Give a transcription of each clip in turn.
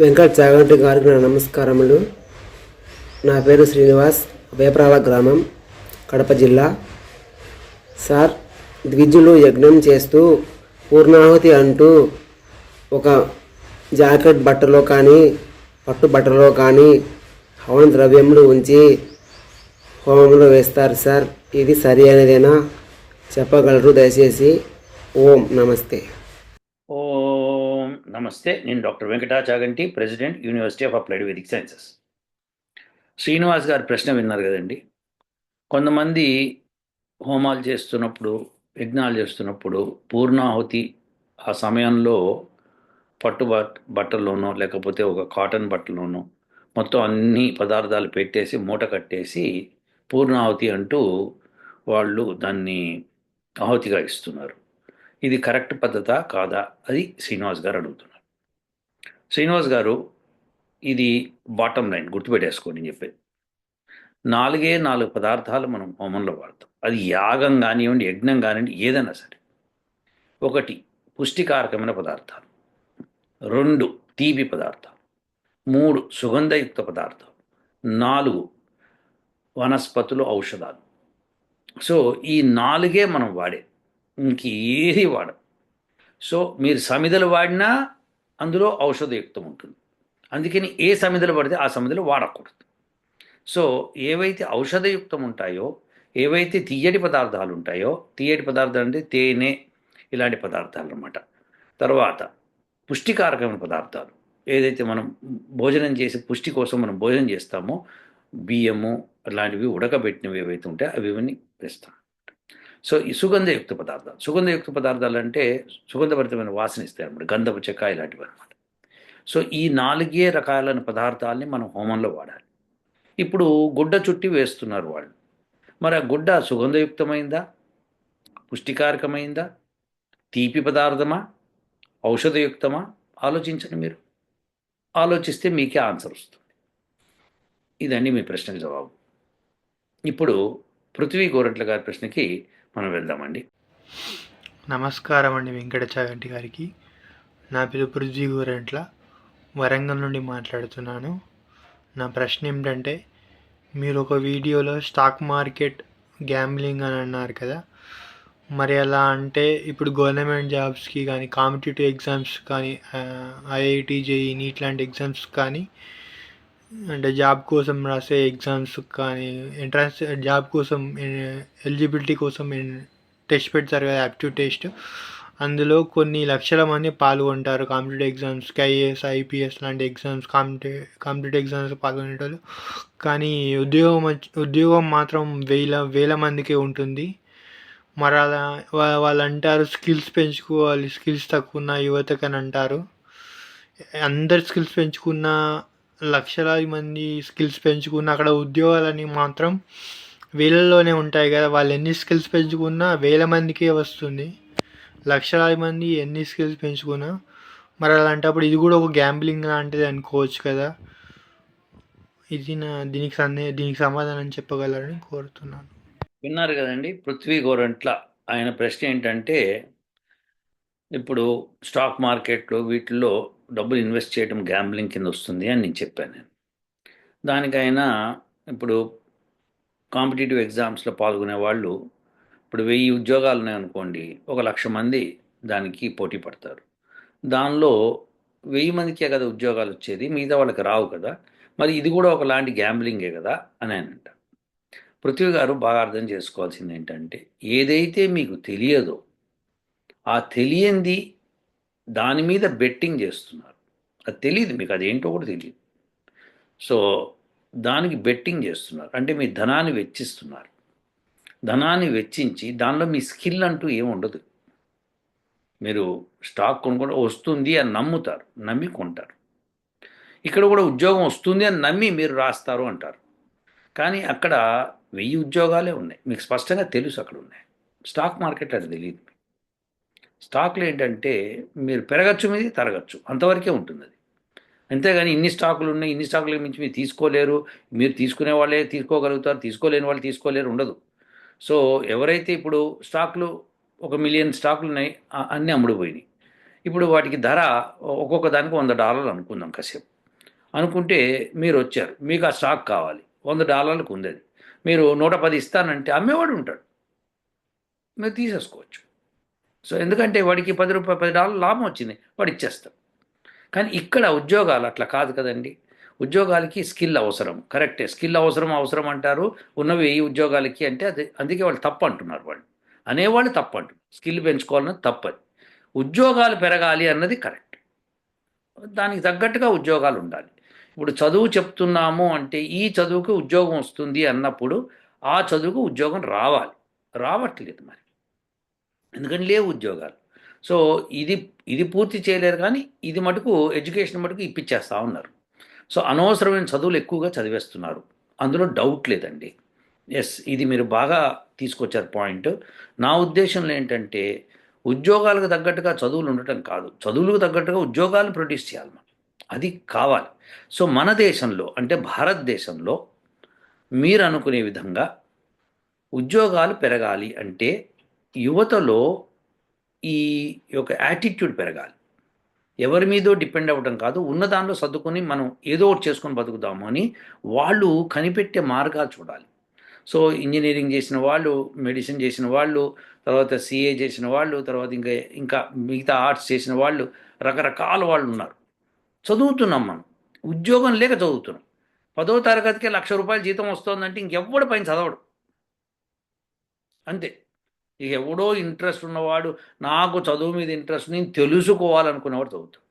వెంకట చాగంటి గారికి నా నమస్కారములు. నా పేరు శ్రీనివాస్ వేపరాల గ్రామం కడప జిల్లా. సార్ ద్విజులు యజ్ఞం చేస్తూ పూర్ణాహుతి అంటూ ఒక జాకెట్ బట్టలో కానీ పట్టు బట్టలో కానీ హవన ద్రవ్యములు ఉంచి హోమంలో వేస్తారు సార్. ఇది సరి అనేదేనా చెప్పగలరు దయచేసి. ఓం నమస్తే. నమస్తే నేను doctor Venkata Chaganti president university of applied vedic sciences. Srinivas గారి ప్రశ్న విన్నారు కదండి. కొంతమంది హోమాలు చేస్తున్నప్పుడు యజ్ఞాలు చేస్తున్నప్పుడు పూర్ణాహుతి ఆ సమయంలో పట్టు బట్టలోనో బట్టల్లోనో లేకపోతే ఒక కాటన్ బట్టలోనో మొత్తం అన్ని పదార్థాలు పెట్టేసి మూట కట్టేసి పూర్ణాహుతి అంటూ వాళ్ళు దాన్ని ఆహుతిగా ఇస్తున్నారు. ఇది కరెక్ట్ పద్ధత కాదా అది శ్రీనివాస్ గారు అడుగుతున్నారు. శ్రీనివాస్ గారు ఇది బాటమ్ లైన్ గుర్తుపెట్టేసుకోండి నేను చెప్పేది. నాలుగే నాలుగు పదార్థాలు మనం హోమంలో వాడతాం. అది యాగం కానివ్వండి యజ్ఞం కానివ్వండి ఏదైనా సరే. ఒకటి పుష్టికారకమైన పదార్థాలు. రెండు తీపి పదార్థాలు. మూడు సుగంధయుక్త పదార్థాలు. నాలుగు వనస్పతులు ఔషధాలు. సో ఈ నాలుగే మనం వాడే ఇంకేది వాడ సో మీరు సమిదలు వాడినా అందులో ఔషధయుక్తం ఉంటుంది. అందుకని ఏ సమిదలు పడితే ఆ సమిదలు వాడకూడదు. సో ఏవైతే ఔషధయుక్తం ఉంటాయో ఏవైతే తీయటి పదార్థాలు ఉంటాయో తీయటి పదార్థాలు అంటే తేనె ఇలాంటి పదార్థాలు అనమాట తర్వాత పుష్టికారకమైన పదార్థాలు. ఏదైతే మనం భోజనం చేసి పుష్టి కోసం మనం భోజనం చేస్తామో బియ్యము అలాంటివి ఉడకబెట్టినవి ఏవైతే ఉంటాయో అవి ఇవన్నీ వేస్తాం. సో ఈ సుగంధయుక్త పదార్థాలు. సుగంధయుక్త పదార్థాలు అంటే సుగంధభరితమైన వాసన ఇస్తాయి అనమాట గంధపు చెక్క ఇలాంటివి అనమాట సో ఈ నాలుగే రకాలైన పదార్థాలని మనం హోమంలో వాడాలి. ఇప్పుడు గుడ్డ చుట్టి వేస్తున్నారు వాళ్ళు. మరి ఆ గుడ్డ సుగంధయుక్తమైందా? పుష్టికారకమైందా? తీపి పదార్థమా? ఔషధయుక్తమా? ఆలోచించండి మీరు. ఆలోచిస్తే మీకే ఆన్సర్ వస్తుంది. ఇదండి మీ ప్రశ్నకు జవాబు. ఇప్పుడు పృథ్వీ గోరంట్ల గారి ప్రశ్నకి మనం వెళ్దామండి. నమస్కారం అండి వెంకటచాగంటి గారికి. నా పేరు పృథ్వీ గోరెంట్ల. వరంగల్ నుండి మాట్లాడుతున్నాను. నా ప్రశ్న ఏమిటంటే మీరు ఒక వీడియోలో స్టాక్ మార్కెట్ గ్యాంబ్లింగ్ అని అన్నారు కదా. మరి ఎలా అంటే ఇప్పుడు గవర్నమెంట్ జాబ్స్కి కానీ కాంపిటేటివ్ ఎగ్జామ్స్ కానీ ఐఐటి జేఈ నీట్ లాంటి ఎగ్జామ్స్ కానీ అంటే జాబ్ కోసం రాసే ఎగ్జామ్స్ కానీ ఎంట్రన్స్ జాబ్ కోసం eh, ఎలిజిబిలిటీ కోసం టెస్ట్ పెడతారు కదా యాప్ట్యూడ్ టెస్ట్ అందులో కొన్ని లక్షల మంది పాల్గొంటారు కాంపిటేటివ్ ఎగ్జామ్స్కి ఐఏఎస్ ఐపీఎస్ లాంటి ఎగ్జామ్స్ కాంపిటే కాంపిటేటివ్ ఎగ్జామ్స్ పాల్గొనేటోళ్ళు. కానీ ఉద్యోగం ఉద్యోగం మాత్రం వేల వేల మందికే ఉంటుంది. మరి అలా వాళ్ళు అంటారు స్కిల్స్ పెంచుకోవాలి స్కిల్స్ తక్కువ ఉన్న యువతకు అని అంటారు. అందరు స్కిల్స్ పెంచుకున్న లక్షలాది మంది స్కిల్స్ పెంచుకున్న అక్కడ ఉద్యోగాలని మాత్రం వేలల్లోనే ఉంటాయి కదా. వాళ్ళు ఎన్ని స్కిల్స్ పెంచుకున్నా వేల మందికే వస్తుంది. లక్షలాది మంది ఎన్ని స్కిల్స్ పెంచుకున్నా మరి అలాంటప్పుడు ఇది కూడా ఒక గ్యాంబ్లింగ్ లాంటిది అనుకోవచ్చు కదా. ఇది నా దీనికి సందే దీనికి సమాధానం చెప్పగలరని కోరుతున్నాను. విన్నారు కదండి పృథ్వీ గోరంట్ల. ఆయన ప్రశ్న ఏంటంటే ఇప్పుడు స్టాక్ మార్కెట్లో వీటిల్లో డబ్బులు ఇన్వెస్ట్ చేయడం గ్యాంబ్లింగ్ కింద వస్తుంది అని నేను చెప్పాను నేను. దానికైనా ఇప్పుడు కాంపిటేటివ్ ఎగ్జామ్స్లో పాల్గొనే వాళ్ళు ఇప్పుడు వెయ్యి ఉద్యోగాలు ఉన్నాయనుకోండి ఒక లక్ష మంది దానికి పోటీ పడతారు. దానిలో వెయ్యి మందికే కదా ఉద్యోగాలు వచ్చేది మిగతా వాళ్ళకి రావు కదా. మరి ఇది కూడా ఒకలాంటి గ్యాంబ్లింగే కదా అని ఆయన అంట. పృథ్వీ గారు బాగా అర్థం చేసుకోవాల్సింది ఏంటంటే ఏదైతే మీకు తెలియదో ఆ తెలియంది దాని మీద బెట్టింగ్ చేస్తున్నారు. అది తెలియదు మీకు అదేంటో కూడా తెలియదు సో దానికి బెట్టింగ్ చేస్తున్నారు. అంటే మీ ధనాన్ని వెచ్చిస్తున్నారు. ధనాన్ని వెచ్చించి దానిలో మీ స్కిల్ అంటూ ఏమి ఉండదు. మీరు స్టాక్ కొనుక్కుంటే వస్తుంది అని నమ్ముతారు నమ్మి కొంటారు. ఇక్కడ కూడా ఉద్యోగం వస్తుంది అని నమ్మి మీరు రాస్తారు అంటారు. కానీ అక్కడ వెయ్యి ఉద్యోగాలే ఉన్నాయి. మీకు స్పష్టంగా తెలుసు అక్కడ ఉన్నాయి. స్టాక్ మార్కెట్ అది తెలియదు స్టాక్లు ఏంటంటే మీరు పెరగచ్చు మీది తరగచ్చు. అంతవరకే ఉంటుంది అది అంతేగాని ఇన్ని స్టాకులు ఉన్నాయి ఇన్ని స్టాకుల మించి మీరు తీసుకోలేరు. మీరు తీసుకునే వాళ్ళే తీసుకోగలుగుతారు తీసుకోలేని వాళ్ళు తీసుకోలేరు ఉండదు. సో ఎవరైతే ఇప్పుడు స్టాక్లు ఒక మిలియన్ స్టాకులు ఉన్నాయి అన్నీ అమ్ముడుపోయినాయి. ఇప్పుడు వాటికి ధర ఒక్కొక్క దానికి వంద డాలర్లు అనుకుందాం కాసేపు. అనుకుంటే మీరు వచ్చారు మీకు ఆ స్టాక్ కావాలి వంద డాలర్లకు ఉంది అది. మీరు నూట పది ఇస్తానంటే అమ్మేవాడు ఉంటాడు. మీరు తీసేసుకోవచ్చు. సో ఎందుకంటే వాడికి పది రూపాయలు పది డాలర్లు లాభం వచ్చింది వాడు ఇచ్చేస్తాడు. కానీ ఇక్కడ ఉద్యోగాలు అట్లా కాదు కదండి. ఉద్యోగాలకి స్కిల్ అవసరం కరెక్టే. స్కిల్ అవసరం అవసరం అంటారు. ఉన్నవి ఈ ఉద్యోగాలకి అంటే అది అందుకే వాళ్ళు తప్పు అంటున్నారు వాళ్ళు. అనేవాళ్ళు తప్పు అంటున్నారు. స్కిల్ పెంచుకోవాలన్నది తప్పది. ఉద్యోగాలు పెరగాలి అన్నది కరెక్ట్. దానికి తగ్గట్టుగా ఉద్యోగాలు ఉండాలి. ఇప్పుడు చదువు చెప్తున్నాము అంటే ఈ చదువుకి ఉద్యోగం వస్తుంది అన్నప్పుడు ఆ చదువుకు ఉద్యోగం రావాలి. రావట్లేదు మరి. ఎందుకంటే లేవు ఉద్యోగాలు. సో ఇది ఇది పూర్తి చేయలేరు కానీ ఇది మటుకు ఎడ్యుకేషన్ మటుకు ఇప్పించేస్తూ ఉన్నారు. సో అనవసరమైన చదువులు ఎక్కువగా చదివేస్తున్నారు. అందులో డౌట్ లేదండి. ఎస్ ఇది మీరు బాగా తీసుకొచ్చారు పాయింట్. నా ఉద్దేశంలో ఏంటంటే ఉద్యోగాలకు తగ్గట్టుగా చదువులు ఉండటం కాదు. చదువులకు తగ్గట్టుగా ఉద్యోగాలు ప్రొడ్యూస్ చేయాలి మనం. అది కావాలి. సో మన దేశంలో అంటే భారతదేశంలో మీరు అనుకునే విధంగా ఉద్యోగాలు పెరగాలి అంటే యువతలో ఈ యొక్క యాటిట్యూడ్ పెరగాలి. ఎవరి మీదో డిపెండ్ అవ్వడం కాదు ఉన్న దానిలో సర్దుకొని మనం ఏదో ఒకటి చేసుకొని బతుకుదాము అని వాళ్ళు కనిపెట్టే మార్గాలు చూడాలి. సో ఇంజనీరింగ్ చేసిన వాళ్ళు మెడిసిన్ చేసిన వాళ్ళు తర్వాత సిఏ చేసిన వాళ్ళు తర్వాత ఇంకా ఇంకా మిగతా ఆర్ట్స్ చేసిన వాళ్ళు రకరకాల వాళ్ళు ఉన్నారు. చదువుతున్నాం మనం. ఉద్యోగం లేక చదువుతున్నాం. పదో తరగతికే లక్ష రూపాయల జీతం వస్తుందంటే ఇంకెవ్వడు పైన చదవడు. అంతే. ఇక ఎవడో ఇంట్రెస్ట్ ఉన్నవాడు నాకు చదువు మీద ఇంట్రెస్ట్ నేను తెలుసుకోవాలనుకునేవాడు చదువుతాడు.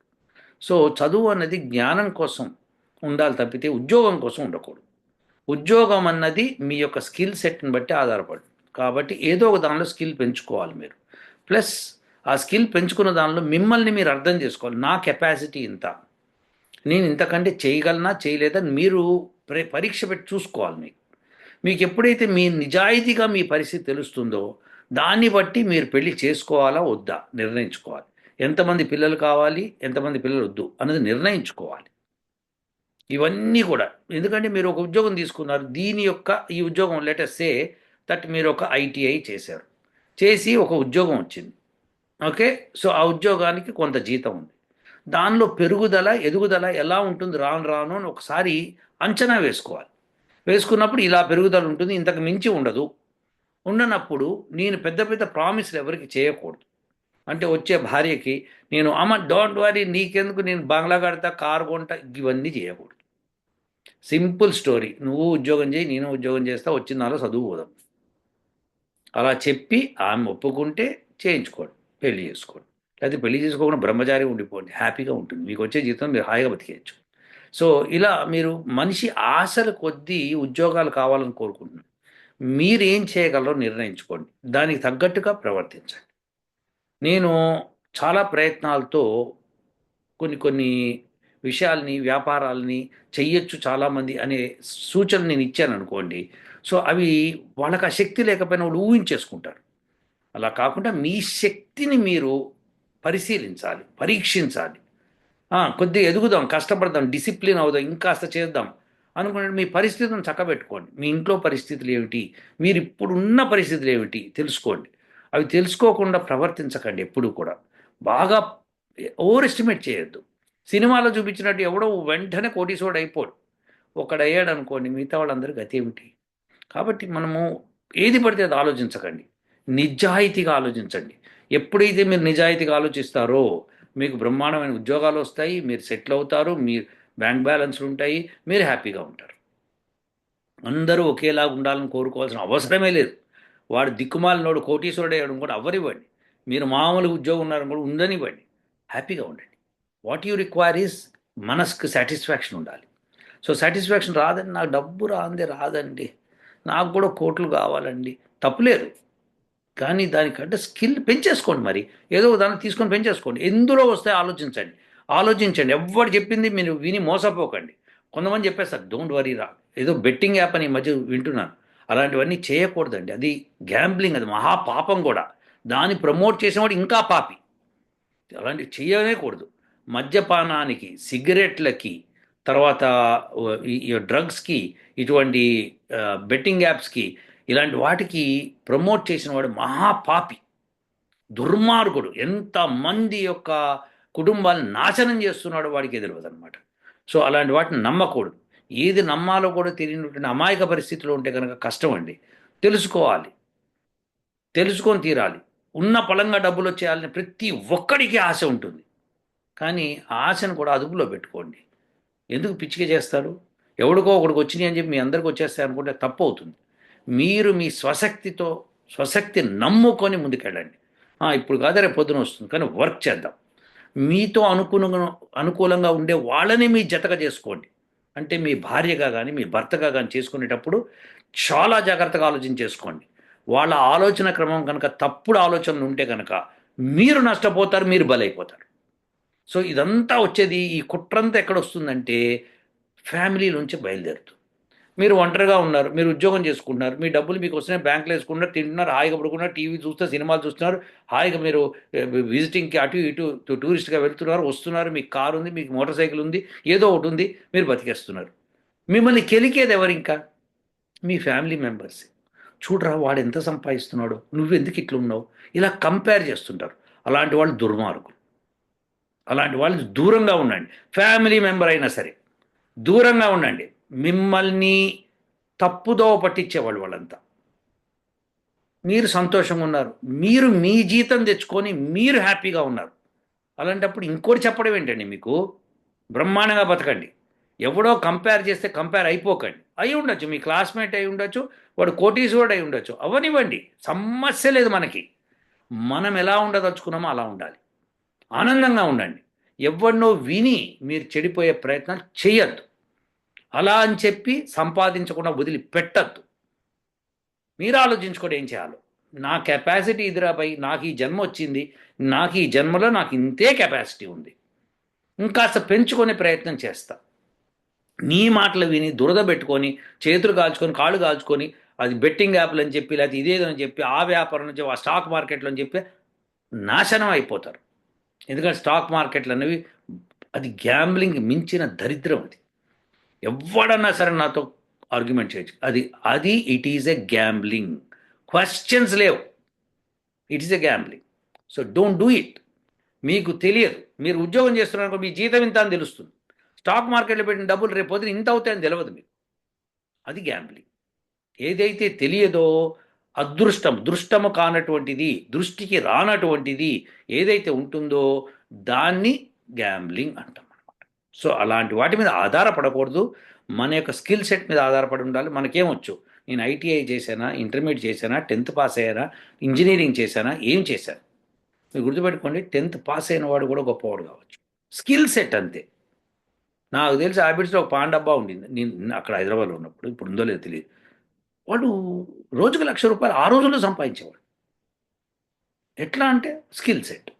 సో చదువు అన్నది జ్ఞానం కోసం ఉండాలి తప్పితే ఉద్యోగం కోసం ఉండకూడదు. ఉద్యోగం అన్నది మీ యొక్క స్కిల్ సెట్ని బట్టి ఆధారపడి కాబట్టి ఏదో ఒక దానిలో స్కిల్ పెంచుకోవాలి మీరు. ప్లస్ ఆ స్కిల్ పెంచుకున్న దానిలో మిమ్మల్ని మీరు అర్థం చేసుకోవాలి. నా కెపాసిటీ ఇంత. నేను ఇంతకంటే చేయగలనా చేయలేదని మీరు పరీక్ష పెట్టి చూసుకోవాలి మీకు. మీకు ఎప్పుడైతే మీ నిజాయితీగా మీ పరిస్థితి తెలుస్తుందో దాన్ని బట్టి మీరు పెళ్ళి చేసుకోవాలా వద్దా? నిర్ణయించుకోవాలి. ఎంతమంది పిల్లలు కావాలి ఎంతమంది పిల్లలు వద్దు అన్నది నిర్ణయించుకోవాలి. ఇవన్నీ కూడా. ఎందుకంటే మీరు ఒక ఉద్యోగం తీసుకున్నారు. దీని యొక్క ఈ ఉద్యోగం లేటెస్ట్ సే దట్ మీరు ఒక ఐటీఐ చేశారు. చేసి ఒక ఉద్యోగం వచ్చింది. ఓకే? సో ఆ ఉద్యోగానికి కొంత జీతం ఉంది. దానిలో పెరుగుదల ఎదుగుదల ఎలా ఉంటుంది? రాను రాను అని ఒకసారి అంచనా వేసుకోవాలి. వేసుకున్నప్పుడు ఇలా పెరుగుదల ఉంటుంది. ఇంతకు మించి ఉండదు. ఉండనప్పుడు నేను పెద్ద పెద్ద ప్రామిస్లు ఎవరికి చేయకూడదు. అంటే వచ్చే భార్యకి నేను అమ్మ డోంట్ వరీ నీకెందుకు? నేను బంగ్లా కడతా కారు కొంటా ఇవన్నీ చేయకూడదు. సింపుల్ స్టోరీ నువ్వు ఉద్యోగం చేయి నేను ఉద్యోగం చేస్తా వచ్చిన నాలో చదువు పోదాం. అలా చెప్పి ఆమె ఒప్పుకుంటే చేయించుకోండి పెళ్ళి చేసుకోండి. లేకపోతే పెళ్ళి చేసుకోకుండా బ్రహ్మచారి ఉండిపోండి హ్యాపీగా ఉంటుంది. మీకు వచ్చే జీతం మీరు హాయిగా బతికేయచ్చు. సో ఇలా మీరు మనిషి ఆశల కొద్దీ ఉద్యోగాలు కావాలని కోరుకుంటున్నారు. మీరు ఏం చేయగలరో నిర్ణయించుకోండి. దానికి తగ్గట్టుగా ప్రవర్తించండి. నేను చాలా ప్రయత్నాలతో కొన్ని కొన్ని విషయాల్ని వ్యాపారాలని చెయ్యొచ్చు చాలామంది అనే సూచన నేను ఇచ్చాను అనుకోండి. సో అవి వాళ్ళకి ఆ శక్తి లేకపోయినా వాళ్ళు ఊహించేసుకుంటారు. అలా కాకుండా మీ శక్తిని మీరు పరిశీలించాలి పరీక్షించాలి. కొద్దిగా ఎదుగుదాం కష్టపడదాం డిసిప్లిన్ అవుదాం ఇంకాస్త చేద్దాం. అనుకోండి మీ పరిస్థితులను చక్కబెట్టుకోండి. మీ ఇంట్లో పరిస్థితులు ఏమిటి? మీరు ఇప్పుడున్న పరిస్థితులు ఏమిటి? తెలుసుకోండి. అవి తెలుసుకోకుండా ప్రవర్తించకండి ఎప్పుడు కూడా. బాగా ఓవర్ ఎస్టిమేట్ చేయొద్దు. సినిమాలో చూపించినట్టు ఎవడో వెంటనే కోటీసోడు అయిపోడు. ఒకడయ్యాడు అనుకోండి మిగతా వాళ్ళందరూ గతి ఏమిటి? కాబట్టి మనము ఏది పడితే అది ఆలోచించకండి. నిజాయితీగా ఆలోచించండి. ఎప్పుడైతే మీరు నిజాయితీగా ఆలోచిస్తారో మీకు బ్రహ్మాండమైన ఉద్యోగాలు వస్తాయి మీరు సెటిల్ అవుతారు మీరు బ్యాంక్ బ్యాలెన్స్లు ఉంటాయి మీరు హ్యాపీగా ఉంటారు. అందరూ ఒకేలాగా ఉండాలని కోరుకోవాల్సిన అవసరమే లేదు. వాడు దిక్కుమాలినోడు కోటీశ్వరుడు అయ్యడం కూడా అవ్వనివ్వండి. మీరు మామూలు ఉద్యోగం ఉన్నారని కూడా ఉందనివ్వండి హ్యాపీగా ఉండండి. వాట్ యూ రిక్వైర్ ఈస్ మనస్కు సాటిస్ఫాక్షన్ ఉండాలి. సో సాటిస్ఫాక్షన్ రాదండి నాకు డబ్బు రాందే రాదండి. నాకు కూడా కోట్లు కావాలండి. తప్పులేదు కానీ దానికంటే స్కిల్ పెంచేసుకోండి మరి. ఏదో దాన్ని తీసుకొని పెంచేసుకోండి. ఎందులో వస్తే ఆలోచించండి. ఆలోచించండి. ఎవరు చెప్పింది మీరు విని మోసపోకండి. కొంతమంది చెప్పేస్తారు డోంట్ వరీ రా. ఏదో బెట్టింగ్ యాప్ అని ఈ మధ్య వింటున్నాను. అలాంటివన్నీ చేయకూడదండి. అది గ్యాంబ్లింగ్ అది మహాపాపం కూడా. దాన్ని ప్రమోట్ చేసేవాడు ఇంకా పాపి. అలాంటివి చేయనే కూడదు. మద్యపానానికి సిగరెట్లకి తర్వాత డ్రగ్స్కి ఇటువంటి బెట్టింగ్ యాప్స్కి ఇలాంటి వాటికి ప్రమోట్ చేసిన వాడు మహాపాపి దుర్మార్గుడు. ఎంతమంది యొక్క కుటుంబాలను నాశనం చేస్తున్నాడు వాడికి తెలియదు అనమాట సో అలాంటి వాటిని నమ్మకూడదు. ఏది నమ్మాలో కూడా తెలియనటువంటి అమాయక పరిస్థితిలో ఉంటే కనుక కష్టం అండి. తెలుసుకోవాలి. తెలుసుకొని తీరాలి. ఉన్న పలంగా డబ్బులు వచ్చేయాలని ప్రతి ఒక్కడికి ఆశ ఉంటుంది. కానీ ఆ ఆశను కూడా అదుపులో పెట్టుకోండి. ఎందుకు పిచ్చిక చేస్తారు? ఎవడికో ఒకడికి వచ్చినాయి అని చెప్పి మీ అందరికి వచ్చేస్తాయి అనుకుంటే తప్పు అవుతుంది. మీరు మీ స్వశక్తితో స్వశక్తి నమ్ముకొని ముందుకెళ్ళండి. ఇప్పుడు కాదు రేపు పొద్దున వస్తుంది. కానీ వర్క్ చేద్దాం. మీతో అనుకూలంగా అనుకూలంగా ఉండే వాళ్ళని మీ జతగా చేసుకోండి. అంటే మీ భార్యగా కానీ మీ భర్తగా కానీ చేసుకునేటప్పుడు చాలా జాగ్రత్తగా ఆలోచించేసుకోండి. వాళ్ళ ఆలోచన క్రమం కనుక తప్పుడు ఆలోచనలు ఉంటే కనుక మీరు నష్టపోతారు మీరు బలైపోతారు. సో ఇదంతా వచ్చేది ఈ కుట్రంతా ఎక్కడ వస్తుందంటే ఫ్యామిలీ నుంచి బయలుదేరుతుంది మీరు ఒంటరిగా ఉన్నారు మీరు ఉద్యోగం చేసుకుంటున్నారు మీ డబ్బులు మీకు వస్తున్నాయి బ్యాంకులో వేసుకుంటున్నారు తింటున్నారు హాయిగా పడుకున్నారు టీవీ చూస్తే సినిమాలు చూస్తున్నారు హాయిగా మీరు విజిటింగ్కి అటు ఇటు టూరిస్ట్గా వెళ్తున్నారు వస్తున్నారు మీకు కారు ఉంది మీకు మోటార్ సైకిల్ ఉంది ఏదో ఒకటి ఉంది మీరు బతికేస్తున్నారు. మిమ్మల్ని కెలికేది ఎవరు ఇంకా? మీ ఫ్యామిలీ మెంబర్స్. చూడరా వాడు ఎంత సంపాదిస్తున్నాడు నువ్వు ఎందుకు ఇట్లా ఉన్నావు? ఇలా కంపేర్ చేస్తుంటారు. అలాంటి వాళ్ళు దుర్మార్గులు. అలాంటి వాళ్ళు దూరంగా ఉండండి. ఫ్యామిలీ మెంబర్ అయినా సరే దూరంగా ఉండండి. మిమ్మల్ని తప్పుదో పట్టించేవాళ్ళు వాళ్ళంతా. మీరు సంతోషంగా ఉన్నారు. మీరు మీ జీతం తెచ్చుకొని మీరు హ్యాపీగా ఉన్నారు. అలాంటప్పుడు ఇంకోటి చెప్పడం ఏంటండి మీకు? బ్రహ్మాండంగా బతకండి. ఎవడో కంపేర్ చేస్తే కంపేర్ అయిపోకండి. అయి ఉండొచ్చు. మీ క్లాస్మేట్ అయి ఉండొచ్చు వాడు కోటీశ్వరుడు అయి ఉండొచ్చు. అవనివ్వండి. సమస్య లేదు మనకి. మనం ఎలా ఉండదలుచుకున్నామో అలా ఉండాలి. ఆనందంగా ఉండండి. ఎవరినో విని మీరు చెడిపోయే ప్రయత్నాలు చేయొద్దు. అలా అని చెప్పి సంపాదించకుండా వదిలి పెట్టద్దు మీరు ఆలోచించుకోండి ఏం చేయాలో? నా కెపాసిటీ ఇదిరాపై నాకు ఈ జన్మ వచ్చింది నాకు ఈ జన్మలో నాకు ఇంతే కెపాసిటీ ఉంది. ఇంకాస్త పెంచుకునే ప్రయత్నం చేస్తా. నీ మాటలు విని దురద పెట్టుకొని చేతులు కాల్చుకొని కాళ్ళు కాల్చుకొని అది బెట్టింగ్ యాప్లు అని చెప్పి లేకపోతే ఇదేదో అని చెప్పి ఆ వ్యాపారం నుంచి ఆ స్టాక్ మార్కెట్లో అని చెప్పి నాశనం అయిపోతారు. ఎందుకంటే స్టాక్ మార్కెట్లు అనేవి అది గ్యాంబ్లింగ్ మించిన దరిద్రం అది. ఎవడన్నా సరే నాతో ఆర్గ్యుమెంట్ చేయొచ్చు. అది అది it is a gambling questions లేవు. It is a gambling so don't do it మీకు తెలియదు. మీరు ఉద్యోగం చేస్తున్నారు మీ జీతం ఇంత అని తెలుస్తుంది. స్టాక్ మార్కెట్లో పెట్టిన డబ్బులు రేపు పొద్దున ఇంత అవుతాయని తెలియదు మీకు. అది గ్యాంబ్లింగ్ ఏదైతే తెలియదో అదృష్టం దృష్టము కానటువంటిది దృష్టికి రానటువంటిది ఏదైతే ఉంటుందో దాన్ని గ్యాంబ్లింగ్ అంటాం. సో అలాంటి వాటి మీద ఆధారపడకూడదు. మన యొక్క స్కిల్ సెట్ మీద ఆధారపడి ఉండాలి. మనకేమొచ్చు? నేను ఐటీఐ చేశానా? ఇంటర్మీడియట్ చేశానా? Tenth pass అయ్యానా? ఇంజనీరింగ్ చేశానా? ఏం చేశాను? మీరు గుర్తుపెట్టుకోండి టెన్త్ పాస్ అయిన వాడు కూడా గొప్పవాడు కావచ్చు. స్కిల్ సెట్ అంతే. నాకు తెలిసి హ్యాబిట్స్లో ఒక పాన్ డబ్బా ఉండింది. నేను అక్కడ హైదరాబాద్లో ఉన్నప్పుడు ఇప్పుడు ఉందో లేదో తెలియదు. వాడు రోజుకు లక్ష రూపాయలు ఆ రోజుల్లో సంపాదించేవాడు. ఎట్లా అంటే స్కిల్ సెట్.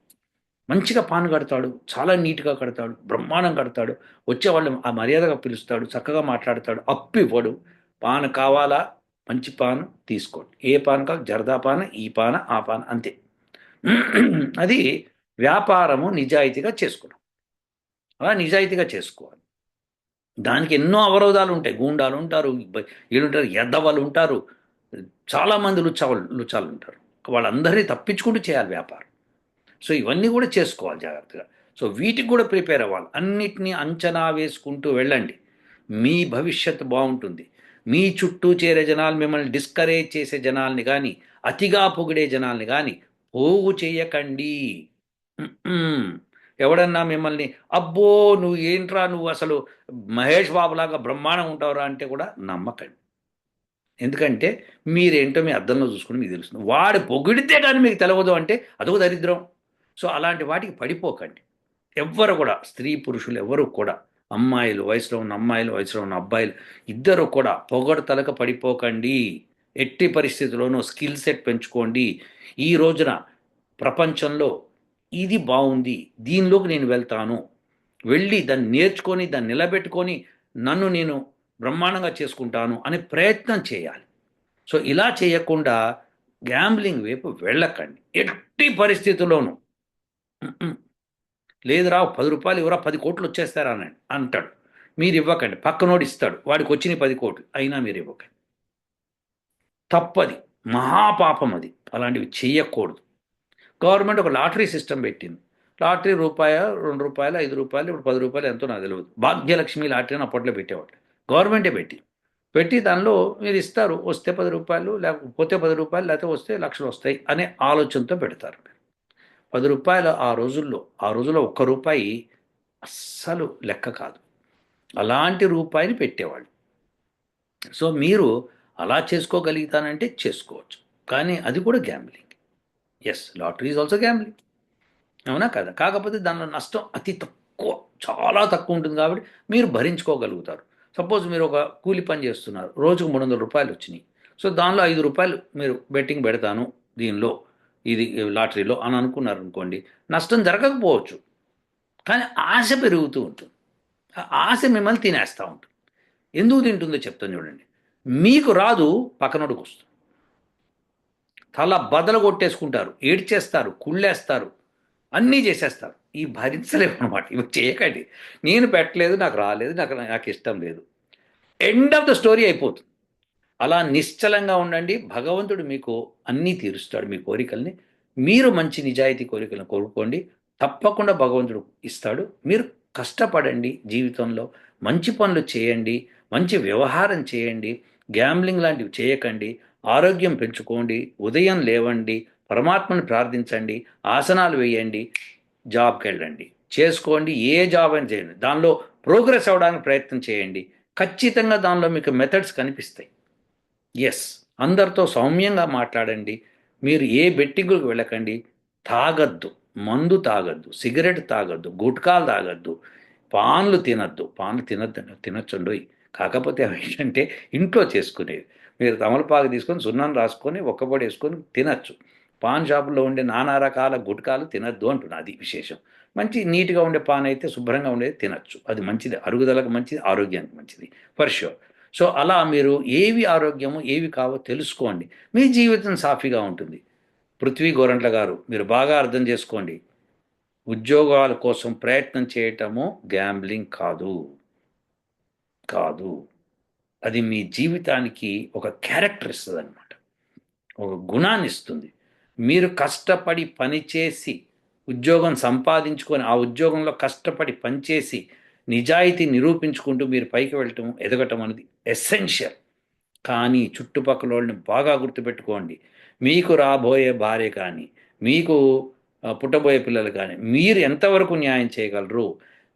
మంచిగా పాన్ కడతాడు చాలా నీట్గా కడతాడు బ్రహ్మాండం కడతాడు. వచ్చే వాళ్ళు ఆ మర్యాదగా పిలుస్తాడు చక్కగా మాట్లాడతాడు అప్పు ఇవ్వడు. పాన్ కావాలా? మంచి పాన్ తీసుకోండి. ఏ పాన కాదు జర్దా పాన ఈ పాన ఆ పాన అంతే. అది వ్యాపారము నిజాయితీగా చేసుకోవడం. అలా నిజాయితీగా చేసుకోవాలి. దానికి ఎన్నో అవరోధాలు ఉంటాయి. గూండాలు ఉంటారు వీళ్ళు ఎద్దవాళ్ళు ఉంటారు. చాలామంది లుచ్చాలు లుచ్చాలు ఉంటారు. వాళ్ళందరినీ తప్పించుకుంటూ చేయాలి వ్యాపారం. సో ఇవన్నీ కూడా చేసుకోవాలి జాగ్రత్తగా. సో వీటికి కూడా ప్రిపేర్ అవ్వాలి. అన్నిటినీ అంచనా వేసుకుంటూ వెళ్ళండి. మీ భవిష్యత్తు బాగుంటుంది. మీ చుట్టూ చేరే జనాలు మిమ్మల్ని డిస్కరేజ్ చేసే జనాల్ని కానీ అతిగా పొగిడే జనాల్ని కానీ పోగు చేయకండి. ఎవడన్నా మిమ్మల్ని అబ్బో నువ్వు ఏంట్రా నువ్వు అసలు మహేష్ బాబులాగా బ్రహ్మాండం ఉంటావురా అంటే కూడా నమ్మకండి. ఎందుకంటే మీరేంటో మీ అర్థంలో చూసుకుని మీకు తెలుస్తుంది. వాడు పొగిడితే కానీ మీకు తెలవదు అంటే అదొక దరిద్రం. సో అలాంటి వాటికి పడిపోకండి. ఎవ్వరు కూడా స్త్రీ పురుషులు ఎవరు కూడా అమ్మాయిలు వయసులో ఉన్న అమ్మాయిలు వయసులో ఉన్న అబ్బాయిలు ఇద్దరు కూడా పొగడతలకు పడిపోకండి. ఎట్టి పరిస్థితుల్లోనూ స్కిల్ సెట్ పెంచుకోండి. ఈ రోజున ప్రపంచంలో ఇది బాగుంది దీనిలోకి నేను వెళ్తాను. వెళ్ళి దాన్ని నేర్చుకొని దాన్ని నిలబెట్టుకొని నన్ను నేను బ్రహ్మాండంగా చేసుకుంటాను అనే ప్రయత్నం చేయాలి. సో ఇలా చేయకుండా గ్యాంబ్లింగ్ వైపు వెళ్ళకండి. ఎట్టి పరిస్థితుల్లోనూ. లేదురా పది రూపాయలు ఇవ్వరా పది కోట్లు వచ్చేస్తారా అని అంటాడు. మీరు ఇవ్వకండి పక్కనోడు ఇస్తాడు వాడికి వచ్చిన పది కోట్లు అయినా మీరు ఇవ్వకండి. తప్పది మహాపాపం అది అలాంటివి చేయకూడదు గవర్నమెంట్ ఒక లాటరీ సిస్టమ్ పెట్టింది. లాటరీ రూపాయ రెండు రూపాయలు ఐదు రూపాయలు ఇప్పుడు పది రూపాయలు ఎంతో నాకు తెలియదు. భాగ్యలక్ష్మి లాటరీ అని అప్పట్లో పెట్టేవాళ్ళు. గవర్నమెంటే పెట్టి పెట్టి దానిలో మీరు ఇస్తారు వస్తే పది రూపాయలు లేకపోతే పది రూపాయలు లేకపోతే వస్తే లక్షలు వస్తాయి అనే ఆలోచనతో పెడతారు. పది రూపాయలు ఆ రోజుల్లో ఆ రోజుల్లో ఒక్క రూపాయి అస్సలు లెక్క కాదు. అలాంటి రూపాయిని పెట్టేవాళ్ళు. సో మీరు అలా చేసుకోగలుగుతానంటే చేసుకోవచ్చు. కానీ అది కూడా gambling. Yes lottery is also gambling అవునా కదా? కాకపోతే దానిలో నష్టం అతి తక్కువ చాలా తక్కువ ఉంటుంది కాబట్టి మీరు భరించుకోగలుగుతారు. సపోజ్ మీరు ఒక కూలి పని చేస్తున్నారు రోజుకు మూడు వందల రూపాయలు వచ్చినాయి. సో దానిలో ఐదు రూపాయలు మీరు బెట్టింగ్ పెడతాను దీనిలో. ఇది లాటరీలో అని అనుకున్నారు అనుకోండి నష్టం జరగకపోవచ్చు. కానీ ఆశ పెరుగుతూ ఉంటుంది. ఆ ఆశ మిమ్మల్ని తినేస్తూ ఉంటుంది. ఎందుకు తింటుందో చెప్తాను చూడండి. మీకు రాదు పక్కనోడికి వస్తుంది. తల బదలు కొట్టేసుకుంటారు ఏడ్చేస్తారు కుళ్ళేస్తారు అన్నీ చేసేస్తారు. ఈ భరించలేము అనమాట ఇవి చేయకండి. నేను పెట్టలేదు నాకు రాలేదు నాకు నాకు ఇష్టం లేదు. ఎండ్ ఆఫ్ ద స్టోరీ అయిపోతుంది. అలా నిశ్చలంగా ఉండండి. భగవంతుడు మీకు అన్నీ తీరుస్తాడు మీ కోరికల్ని. మీరు మంచి నిజాయితీ కోరికలను కోరుకోండి. తప్పకుండా భగవంతుడు ఇస్తాడు. మీరు కష్టపడండి జీవితంలో. మంచి పనులు చేయండి. మంచి వ్యవహారం చేయండి. గ్యాంబ్లింగ్ లాంటివి చేయకండి. ఆరోగ్యం పెంచుకోండి. ఉదయం లేవండి. పరమాత్మను ప్రార్థించండి. ఆసనాలు వేయండి. జాబ్కి వెళ్ళండి. చేసుకోండి. ఏ జాబ్ అని చేయండి. దానిలో ప్రోగ్రెస్ అవ్వడానికి ప్రయత్నం చేయండి. ఖచ్చితంగా దానిలో మీకు మెథడ్స్ కనిపిస్తాయి. ఎస్ అందరితో సౌమ్యంగా మాట్లాడండి. మీరు ఏ బెట్టింగులకు వెళ్ళకండి. తాగద్దు మందు తాగద్దు సిగరెట్ తాగద్దు గుట్కాలు తాగద్దు పాన్లు తినద్దు. పాన్లు తినద్దు తినొచ్చండి కాకపోతే అవి ఏంటంటే ఇంట్లో చేసుకునేవి. మీరు తమలపాకు తీసుకొని సున్నం రాసుకొని ఒక్కబడి వేసుకొని తినచ్చు. పాన్ షాపులో ఉండే నానా రకాల గుట్కాలు తినద్దు అంటున్నా అది విశేషం. మంచి నీట్గా ఉండే పాన్ అయితే శుభ్రంగా ఉండేది తినచ్చు. అది మంచిది అరుగుదలకు మంచిది ఆరోగ్యానికి మంచిది. ఫర్ షూర్ సో అలా మీరు ఏవి ఆరోగ్యము ఏవి కావో తెలుసుకోండి. మీ జీవితం సాఫీగా ఉంటుంది. పృథ్వీ గోరంట్ల గారు మీరు బాగా అర్థం చేసుకోండి. ఉద్యోగాల కోసం ప్రయత్నం చేయటము గ్యాంబ్లింగ్ కాదు. కాదు. అది మీ జీవితానికి ఒక క్యారెక్టర్ ఇస్తుంది అనమాట ఒక గుణాన్ని ఇస్తుంది. మీరు కష్టపడి పనిచేసి ఉద్యోగం సంపాదించుకొని ఆ ఉద్యోగంలో కష్టపడి పనిచేసి నిజాయితీ నిరూపించుకుంటూ మీరు పైకి వెళ్ళటం ఎదగటం అనేది ఎసెన్షియల్ కానీ చుట్టుపక్కల వాళ్ళని బాగా గుర్తుపెట్టుకోండి. మీకు రాబోయే భార్య కానీ మీకు పుట్టబోయే పిల్లలు కానీ మీరు ఎంతవరకు న్యాయం చేయగలరు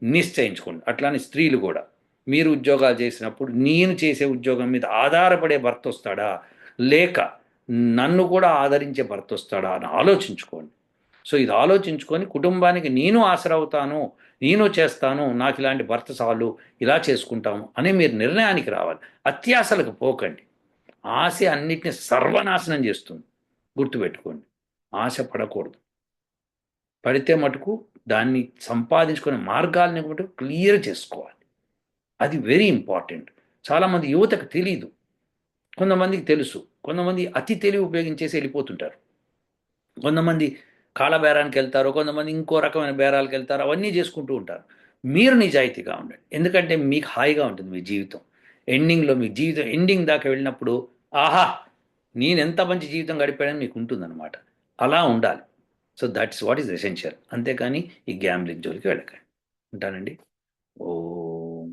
నిశ్చయించుకోండి. అట్లానే స్త్రీలు కూడా. మీరు ఉద్యోగాలు చేసినప్పుడు నేను చేసే ఉద్యోగం మీద ఆధారపడే భర్త వస్తాడా? లేక నన్ను కూడా ఆదరించే భర్త వస్తాడా అని ఆలోచించుకోండి. సో ఇది ఆలోచించుకొని కుటుంబానికి నేను ఆసరవుతాను నేను చేస్తాను నాకు ఇలాంటి భర్త చాలు ఇలా చేసుకుంటాము అని మీరు నిర్ణయానికి రావాలి. అత్యాశలకు పోకండి. ఆశ అన్నిటిని సర్వనాశనం చేస్తుంది. గుర్తుపెట్టుకోండి. ఆశ పడకూడదు. పడితే మటుకు దాన్ని సంపాదించుకునే మార్గాలని కూడా క్లియర్ చేసుకోవాలి. అది వెరీ ఇంపార్టెంట్. చాలామంది యువతకు తెలియదు కొంతమందికి తెలుసు. కొంతమంది అతి తెలివి ఉపయోగించేసి వెళ్ళిపోతుంటారు. కొంతమంది కాళ్ళ బేరానికి వెళ్తారు కొంతమంది ఇంకో రకమైన బేరాలకు వెళ్తారు అవన్నీ చేసుకుంటూ ఉంటారు. మీరు నిజాయితీగా ఉండండి. ఎందుకంటే మీకు హాయిగా ఉంటుంది మీ జీవితం. ఎండింగ్లో మీ జీవితం ఎండింగ్ దాకా వెళ్ళినప్పుడు ఆహా నేను ఎంత మంచి జీవితం గడిపాడని మీకు ఉంటుందన్నమాట. అలా ఉండాలి. So that's what is essential. అంతేకాని ఈ గ్యాంబ్లింగ్ జోలికి వెళ్ళకండి. ఉంటానండి. ఓ